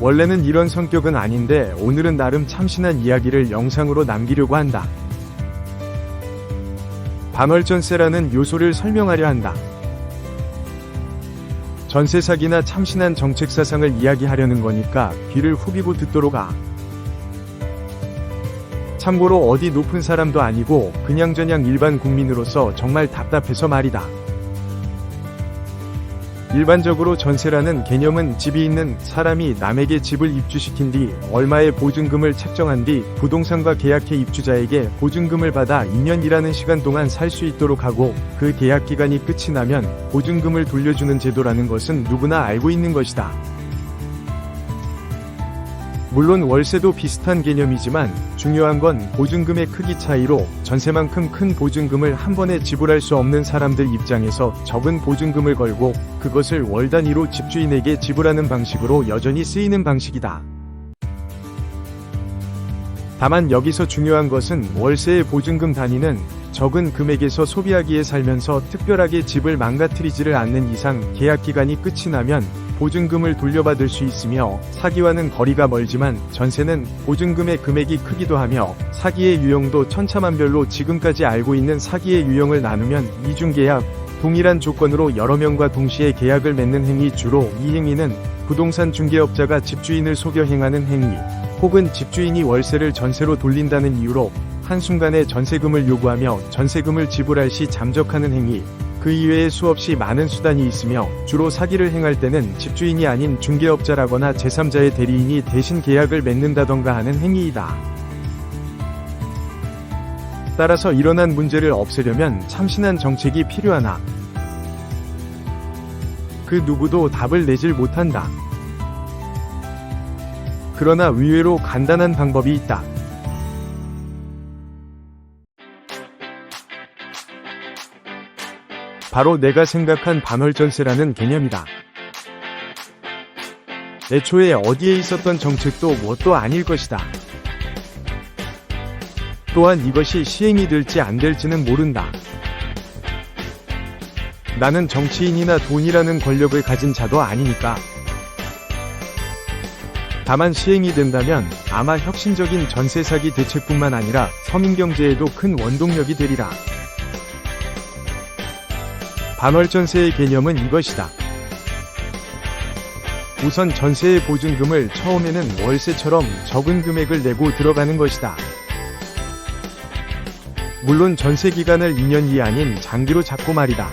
원래는 이런 성격은 아닌데 오늘은 나름 참신한 이야기를 영상으로 남기려고 한다. 반월전세라는 요소를 설명하려 한다. 전세 사기나 참신한 정책 사상을 이야기하려는 거니까 귀를 후비고 듣도록 하. 참고로 어디 높은 사람도 아니고 그냥저냥 일반 국민으로서 정말 답답해서 말이다. 일반적으로 전세라는 개념은 집이 있는 사람이 남에게 집을 입주시킨 뒤 얼마의 보증금을 책정한 뒤 부동산과 계약해 입주자에게 보증금을 받아 2년이라는 시간 동안 살 수 있도록 하고 그 계약 기간이 끝이 나면 보증금을 돌려주는 제도라는 것은 누구나 알고 있는 것이다. 물론 월세도 비슷한 개념이지만 중요한 건 보증금의 크기 차이로 전세만큼 큰 보증금을 한 번에 지불할 수 없는 사람들 입장에서 적은 보증금을 걸고 그것을 월 단위로 집주인에게 지불하는 방식으로 여전히 쓰이는 방식이다. 다만 여기서 중요한 것은 월세의 보증금 단위는 적은 금액에서 소비하기에 살면서 특별하게 집을 망가뜨리지를 않는 이상 계약 기간이 끝이 나면 보증금을 돌려받을 수 있으며 사기와는 거리가 멀지만 전세는 보증금의 금액이 크기도 하며 사기의 유형도 천차만별로 지금까지 알고 있는 사기의 유형을 나누면 이중계약, 동일한 조건으로 여러 명과 동시에 계약을 맺는 행위 주로 이 행위는 부동산 중개업자가 집주인을 속여 행하는 행위 혹은 집주인이 월세를 전세로 돌린다는 이유로 한순간에 전세금을 요구하며 전세금을 지불할 시 잠적하는 행위 그 이외에 수없이 많은 수단이 있으며 주로 사기를 행할 때는 집주인이 아닌 중개업자라거나 제3자의 대리인이 대신 계약을 맺는다던가 하는 행위이다. 따라서 일어난 문제를 없애려면 참신한 정책이 필요하나 그 누구도 답을 내질 못한다. 그러나 의외로 간단한 방법이 있다. 바로 내가 생각한 반월전세라는 개념이다. 애초에 어디에 있었던 정책도 뭣도 아닐 것이다. 또한 이것이 시행이 될지 안 될지는 모른다. 나는 정치인이나 돈이라는 권력을 가진 자도 아니니까. 다만 시행이 된다면 아마 혁신적인 전세 사기 대책뿐만 아니라 서민 경제에도 큰 원동력이 되리라. 반월전세의 개념은 이것이다. 우선 전세의 보증금을 처음에는 월세처럼 적은 금액을 내고 들어가는 것이다. 물론 전세 기간을 2년이 아닌 장기로 잡고 말이다.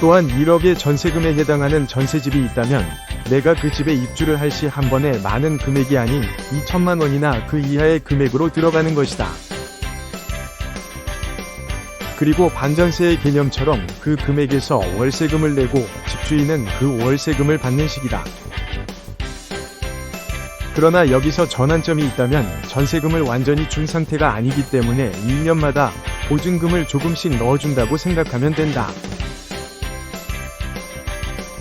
또한 1억의 전세금에 해당하는 전세집이 있다면 내가 그 집에 입주를 할 시 한 번에 많은 금액이 아닌 2천만 원이나 그 이하의 금액으로 들어가는 것이다. 그리고 반전세의 개념처럼 그 금액에서 월세금을 내고 집주인은 그 월세금을 받는 식이다. 그러나 여기서 전환점이 있다면 전세금을 완전히 준 상태가 아니기 때문에 1년마다 보증금을 조금씩 넣어준다고 생각하면 된다.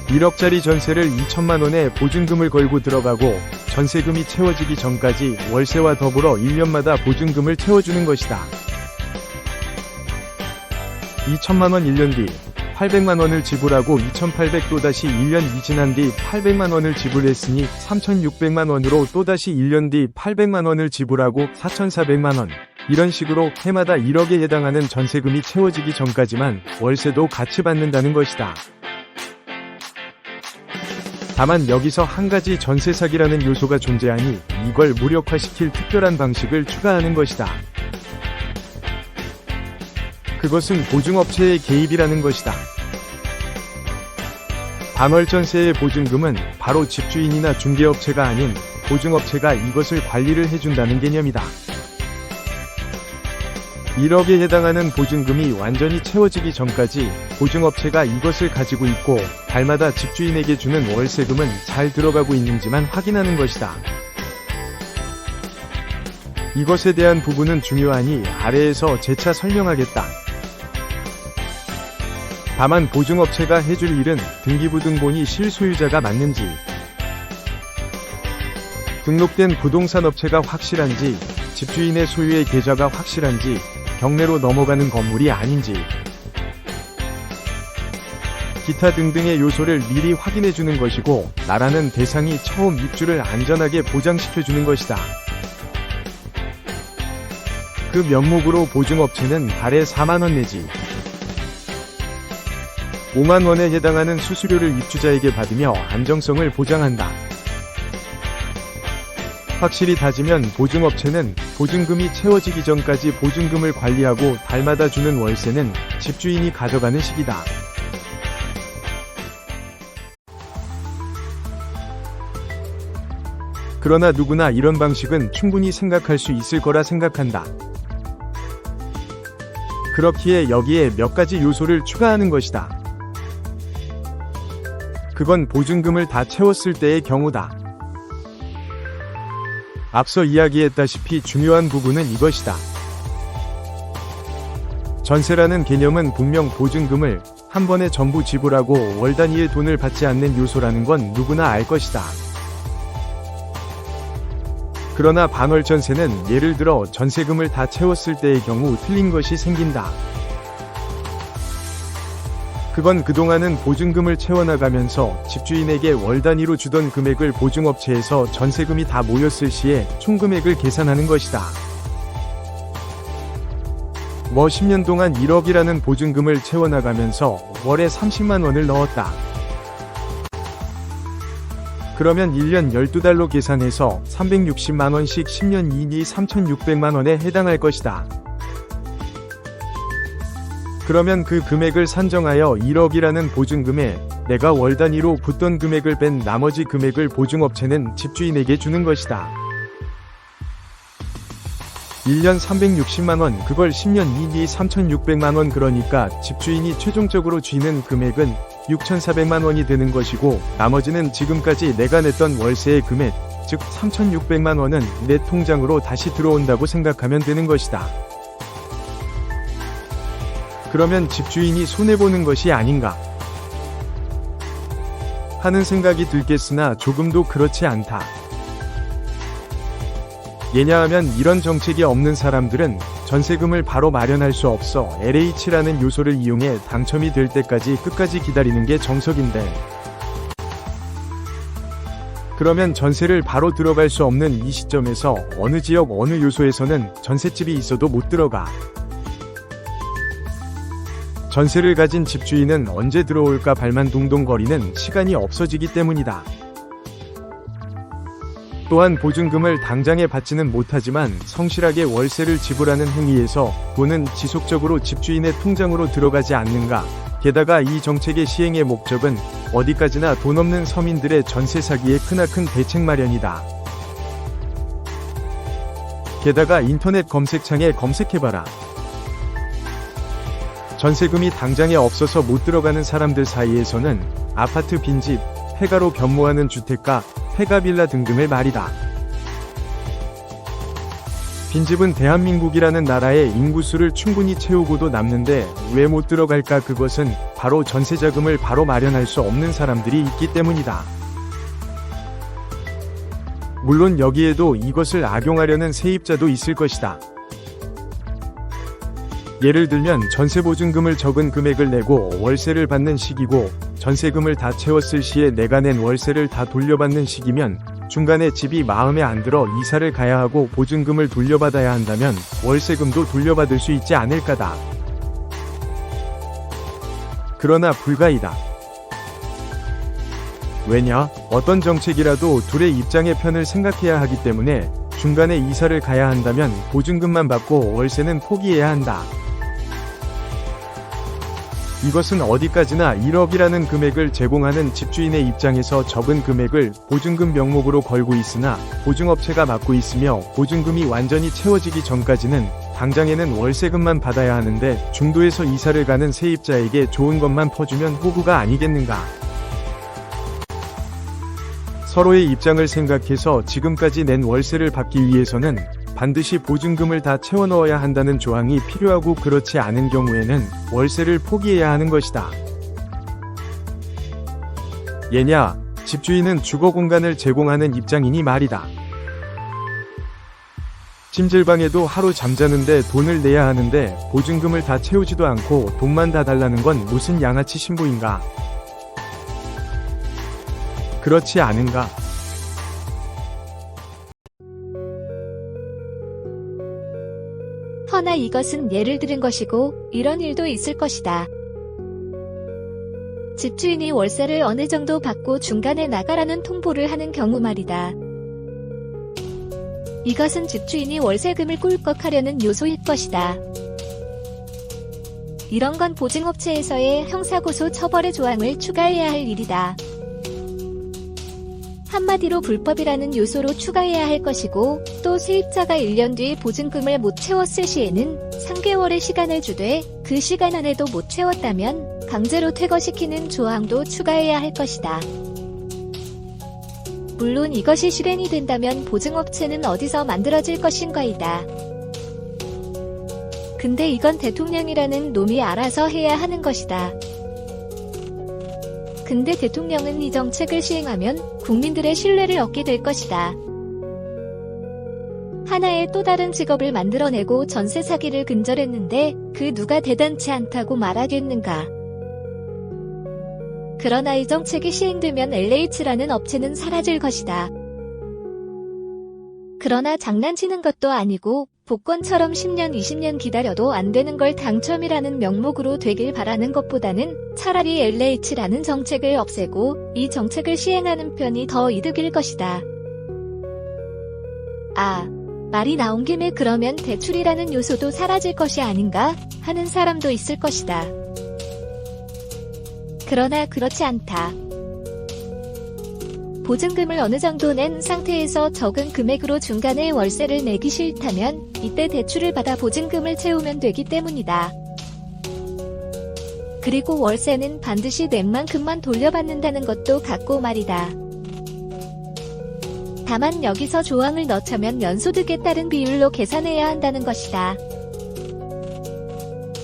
1억짜리 전세를 2천만 원에 보증금을 걸고 들어가고 전세금이 채워지기 전까지 월세와 더불어 1년마다 보증금을 채워주는 것이다. 2천만원 1년 뒤 800만원을 지불하고 2800 또다시 1년 이 지난 뒤 800만원을 지불했으니 3600만원으로 또다시 1년 뒤 800만원을 지불하고 4400만원 이런 식으로 해마다 1억에 해당하는 전세금이 채워지기 전까지만 월세도 같이 받는다는 것이다. 다만 여기서 한 가지 전세 사기라는 요소가 존재하니 이걸 무력화시킬 특별한 방식을 추가하는 것이다. 그것은 보증업체의 개입이라는 것이다. 반월전세의 보증금은 바로 집주인이나 중개업체가 아닌 보증업체가 이것을 관리를 해준다는 개념이다. 1억에 해당하는 보증금이 완전히 채워지기 전까지 보증업체가 이것을 가지고 있고 달마다 집주인에게 주는 월세금은 잘 들어가고 있는지만 확인하는 것이다. 이것에 대한 부분은 중요하니 아래에서 재차 설명하겠다. 다만 보증업체가 해줄 일은 등기부등본이 실소유자가 맞는지, 등록된 부동산 업체가 확실한지, 집주인의 소유의 계좌가 확실한지, 경매로 넘어가는 건물이 아닌지, 기타 등등의 요소를 미리 확인해 주는 것이고 나라는 대상이 처음 입주를 안전하게 보장시켜 주는 것이다. 그 명목으로 보증업체는 달에 4만원 내지 5만 원에 해당하는 수수료를 입주자에게 받으며 안정성을 보장한다. 확실히 따지면 보증업체는 보증금이 채워지기 전까지 보증금을 관리하고 달마다 주는 월세는 집주인이 가져가는 식이다. 그러나 누구나 이런 방식은 충분히 생각할 수 있을 거라 생각한다. 그렇기에 여기에 몇 가지 요소를 추가하는 것이다. 그건 보증금을 다 채웠을 때의 경우다. 앞서 이야기했다시피 중요한 부분은 이것이다. 전세라는 개념은 분명 보증금을 한 번에 전부 지불하고 월 단위의 돈을 받지 않는 요소라는 건 누구나 알 것이다. 그러나 반월 전세는 예를 들어 전세금을 다 채웠을 때의 경우 틀린 것이 생긴다. 그건 그동안은 보증금을 채워나가면서 집주인에게 월 단위로 주던 금액을 보증업체에서 전세금이 다 모였을 시에 총금액을 계산하는 것이다. 뭐 10년 동안 1억이라는 보증금을 채워나가면서 월에 30만 원을 넣었다. 그러면 1년 12달로 계산해서 360만 원씩 10년 이니 3,600만 원에 해당할 것이다. 그러면 그 금액을 산정하여 1억이라는 보증금에 내가 월 단위로 붙던 금액을 뺀 나머지 금액을 보증업체는 집주인에게 주는 것이다. 1년 360만원, 그걸 10년 이니 3,600만원 그러니까 집주인이 최종적으로 쥐는 금액은 6,400만원이 되는 것이고, 나머지는 지금까지 내가 냈던 월세의 금액, 즉 3,600만원은 내 통장으로 다시 들어온다고 생각하면 되는 것이다. 그러면 집주인이 손해보는 것이 아닌가 하는 생각이 들겠으나 조금도 그렇지 않다. 예냐하면 이런 정책이 없는 사람들은 전세금을 바로 마련할 수 없어 LH라는 요소를 이용해 당첨이 될 때까지 끝까지 기다리는 게 정석인데 그러면 전세를 바로 들어갈 수 없는 이 시점에서 어느 지역 어느 요소에서는 전셋집이 있어도 못 들어가. 전세를 가진 집주인은 언제 들어올까 발만 동동거리는 시간이 없어지기 때문이다. 또한 보증금을 당장에 받지는 못하지만 성실하게 월세를 지불하는 행위에서 돈은 지속적으로 집주인의 통장으로 들어가지 않는가. 게다가 이 정책의 시행의 목적은 어디까지나 돈 없는 서민들의 전세 사기의 크나큰 대책 마련이다. 게다가 인터넷 검색창에 검색해봐라. 전세금이 당장에 없어서 못 들어가는 사람들 사이에서는 아파트 빈집, 폐가로 변모하는 주택가, 폐가빌라 등등을 말이다. 빈집은 대한민국이라는 나라의 인구수를 충분히 채우고도 남는데 왜 못 들어갈까 그것은 바로 전세자금을 바로 마련할 수 없는 사람들이 있기 때문이다. 물론 여기에도 이것을 악용하려는 세입자도 있을 것이다. 예를 들면 전세보증금을 적은 금액을 내고 월세를 받는 시기고 전세금을 다 채웠을 시에 내가 낸 월세를 다 돌려받는 시기면 중간에 집이 마음에 안 들어 이사를 가야 하고 보증금을 돌려받아야 한다면 월세금도 돌려받을 수 있지 않을까다. 그러나 불가이다. 왜냐? 어떤 정책이라도 둘의 입장의 편을 생각해야 하기 때문에 중간에 이사를 가야 한다면 보증금만 받고 월세는 포기해야 한다. 이것은 어디까지나 1억이라는 금액을 제공하는 집주인의 입장에서 적은 금액을 보증금 명목으로 걸고 있으나 보증업체가 맡고 있으며 보증금이 완전히 채워지기 전까지는 당장에는 월세금만 받아야 하는데 중도에서 이사를 가는 세입자에게 좋은 것만 퍼주면 호구가 아니겠는가. 서로의 입장을 생각해서 지금까지 낸 월세를 받기 위해서는 반드시 보증금을 다 채워 넣어야 한다는 조항이 필요하고 그렇지 않은 경우에는 월세를 포기해야 하는 것이다. 예냐, 집주인은 주거 공간을 제공하는 입장이니 말이다. 찜질방에도 하루 잠자는데 돈을 내야 하는데 보증금을 다 채우지도 않고 돈만 다 달라는 건 무슨 양아치 신부인가. 그렇지 않은가? 허나 이것은 예를 들은 것이고 이런 일도 있을 것이다. 집주인이 월세를 어느 정도 받고 중간에 나가라는 통보를 하는 경우 말이다. 이것은 집주인이 월세금을 꿀꺽하려는 요소일 것이다. 이런 건 보증업체에서의 형사고소 처벌의 조항을 추가해야 할 일이다. 한마디로 불법이라는 요소로 추가해야 할 것이고 또 세입자가 1년 뒤 보증금을 못 채웠을 시에는 3개월의 시간을 주되 그 시간 안에도 못 채웠다면 강제로 퇴거시키는 조항도 추가해야 할 것이다. 물론 이것이 실행이 된다면 보증업체는 어디서 만들어질 것인가이다. 근데 이건 대통령이라는 놈이 알아서 해야 하는 것이다. 근데 대통령은 이 정책을 시행하면 국민들의 신뢰를 얻게 될 것이다. 하나의 또 다른 직업을 만들어내고 전세 사기를 근절했는데 그 누가 대단치 않다고 말하겠는가. 그러나 이 정책이 시행되면 LH라는 업체는 사라질 것이다. 그러나 장난치는 것도 아니고 복권처럼 10년, 20년 기다려도 안 되는 걸 당첨이라는 명목으로 되길 바라는 것보다는 차라리 LH라는 정책을 없애고 이 정책을 시행하는 편이 더 이득일 것이다. 아, 말이 나온 김에 그러면 대출이라는 요소도 사라질 것이 아닌가 하는 사람도 있을 것이다. 그러나 그렇지 않다. 보증금을 어느 정도 낸 상태에서 적은 금액으로 중간에 월세를 내기 싫다면 이때 대출을 받아 보증금을 채우면 되기 때문이다. 그리고 월세는 반드시 낸 만큼만 돌려받는다는 것도 같고 말이다. 다만 여기서 조항을 넣자면 연소득에 따른 비율로 계산해야 한다는 것이다.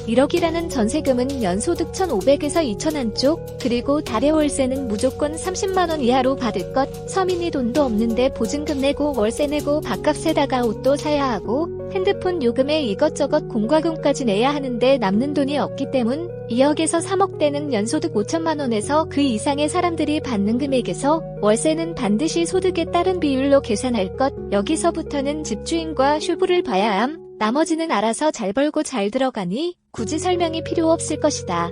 1억이라는 전세금은 연소득 1,500에서 2,000 한쪽, 그리고 달의 월세는 무조건 30만원 이하로 받을 것, 서민이 돈도 없는데 보증금 내고 월세 내고 밥값에다가 옷도 사야 하고, 핸드폰 요금에 이것저것 공과금까지 내야 하는데 남는 돈이 없기 때문 2억에서 3억대는 연소득 5천만원에서 그 이상의 사람들이 받는 금액에서 월세는 반드시 소득에 따른 비율로 계산할 것, 여기서부터는 집주인과 휴부를 봐야 함, 나머지는 알아서 잘 벌고 잘 들어가니 굳이 설명이 필요 없을 것이다.